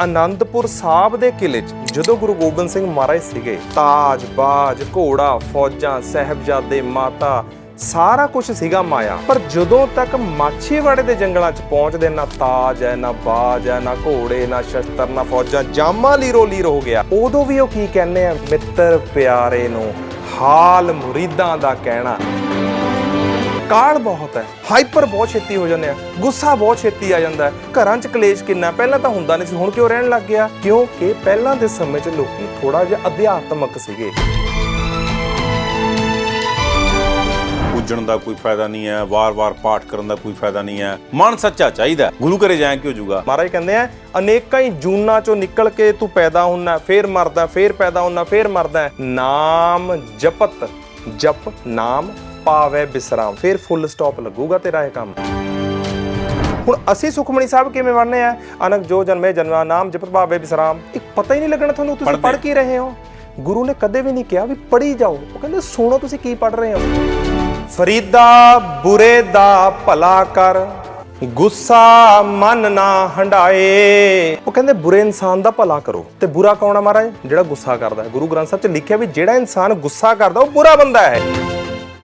ਆਨੰਦਪੁਰ ਸਾਹਿਬ ਦੇ ਕਿਲੇ 'ਚ ਜਦੋਂ ਗੁਰੂ ਗੋਬਿੰਦ ਸਿੰਘ ਮਹਾਰਾਜ ਸੀਗੇ, ਤਾਜ, ਬਾਜ, ਘੋੜਾ, ਫੌਜਾਂ, ਸਹਿਬਜ਼ਾਦੇ, ਮਾਤਾ, ਸਾਰਾ ਕੁਝ ਸੀਗਾ ਮਾਇਆ। ਪਰ ਜਦੋਂ ਤੱਕ ਮਾਛੀਵਾੜੇ ਦੇ ਜੰਗਲਾਂ 'ਚ ਪਹੁੰਚਦੇ, ਨਾ ਤਾਜ ਹੈ, ਨਾ ਬਾਜ ਹੈ, ਨਾ ਘੋੜੇ, ਨਾ ਸ਼ਸਤਰ, ਨਾ ਫੌਜਾਂ, ਜਾਮਾ ਲੀਰੋ ਲੀਰ ਹੋ ਗਿਆ। ਉਦੋਂ ਵੀ ਉਹ ਕੀ ਕਹਿੰਦੇ ਆ? ਮਿੱਤਰ ਪਿਆਰੇ ਨੂੰ ਹਾਲ ਮੁਰੀਦਾਂ ਦਾ ਕਹਿਣਾ। ਕਾਲ ਬਹੁਤ ਹੈ। ਹਾਈਪਰ ਬਹੁਤ ਛੇਤੀ ਹੋ ਜਾਂਦੇ ਆ। ਗੁੱਸਾ ਬਹੁਤ ਛੇਤੀ ਆ ਜਾਂਦਾ ਹੈ। ਘਰਾਂ 'ਚ ਕਲੇਸ਼ ਕਿੰਨਾ ਪਹਿਲਾਂ ਤਾਂ ਹੁੰਦਾ ਨਹੀਂ ਸੀ ਹੁਣ ਕਿਉਂ ਰਹਿਣ ਲੱਗ ਗਿਆ? ਕਿਉਂਕਿ ਪਹਿਲਾਂ ਦੇ ਸਮੇਂ 'ਚ ਲੋਕੀ ਥੋੜਾ ਜਿਹਾ ਅਧਿਆਤਮਕ ਸੀਗੇ। ਪੂਜਣ ਦਾ ਕੋਈ ਫਾਇਦਾ ਨਹੀਂ ਹੈ ਵਾਰ-ਵਾਰ ਪਾਠ ਕਰਨ ਦਾ ਕੋਈ ਫਾਇਦਾ ਨਹੀਂ ਹੈ। ਮਨ ਸੱਚਾ ਚਾਹੀਦਾ। ਗੁਰੂ ਘਰੇ ਜਾਏ ਕਿਉਂ ਜੂਗਾ ਮਹਾਰਾਜ ਕਹਿੰਦੇ ਆ ਅਨੇਕਾਂ ਹੀ ਜੂਨਾਂ 'ਚੋਂ ਨਿਕਲ ਕੇ ਤੂੰ ਪੈਦਾ ਹੁੰਨਾ ਫੇਰ ਮਰਦਾ ਫੇਰ ਪੈਦਾ ਹੁੰਨਾ ਫੇਰ ਮਰਦਾ ਨਾਮ ਜਪਤ। ਜਪ ਨਾਮ ਪਾਵੇ ਬਿਸਰਾਮ ਫੇਰ ਫੁੱਲ ਸਟਾਪ ਲੱਗੂਗਾ ਤੇਰਾ ਇਹ ਕੰਮ। ਹੁਣ ਅਸੀਂ ਸੁਖਮਣੀ ਸਾਹਿਬ ਕਿਵੇਂ ਬਣਨੇ ਆ? ਅਨਕ ਜੋ ਜਨਮੇ ਜਨਮਾ ਨਾਮ ਜਪਤ ਭਾਵੇ ਬਿਸਰਾਮ। ਇਹ ਪਤਾ ਹੀ ਨਹੀਂ ਲੱਗਣਾ ਤੁਹਾਨੂੰ ਤੁਸੀਂ। ਪੜ੍ਹ ਕੀ ਰਹੇ ਹੋ। ਗੁਰੂ ਨੇ ਕਦੇ ਵੀ ਨਹੀਂ ਕਿਹਾ ਵੀ ਪੜ੍ਹੀ ਜਾਓ। ਉਹ ਕਹਿੰਦੇ ਸੁਣੋ ਤੁਸੀਂ ਕੀ ਪੜ੍ਹ ਰਹੇ ਹੋ? ਫਰੀਦਾ ਬੁਰੇ ਦਾ ਭਲਾ ਕਰ। ਗੁੱਸਾ ਮਨ ਨਾ ਹੰਡਾਏ। ਉਹ ਕਹਿੰਦੇ ਬੁਰੇ ਇਨਸਾਨ ਦਾ ਭਲਾ ਕਰੋ। ਤੇ ਬੁਰਾ ਕੌਣ ਆ ਮਹਾਰਾਜ? ਜਿਹੜਾ ਗੁੱਸਾ ਕਰਦਾ ਹੈ। ਗੁਰੂ ਗ੍ਰੰਥ ਸਾਹਿਬ 'ਚ ਲਿਖਿਆ ਵੀ ਜਿਹੜਾ ਇਨਸਾਨ ਗੁੱਸਾ ਕਰਦਾ ਉਹ ਬੁਰਾ ਬੰਦਾ ਹੈ।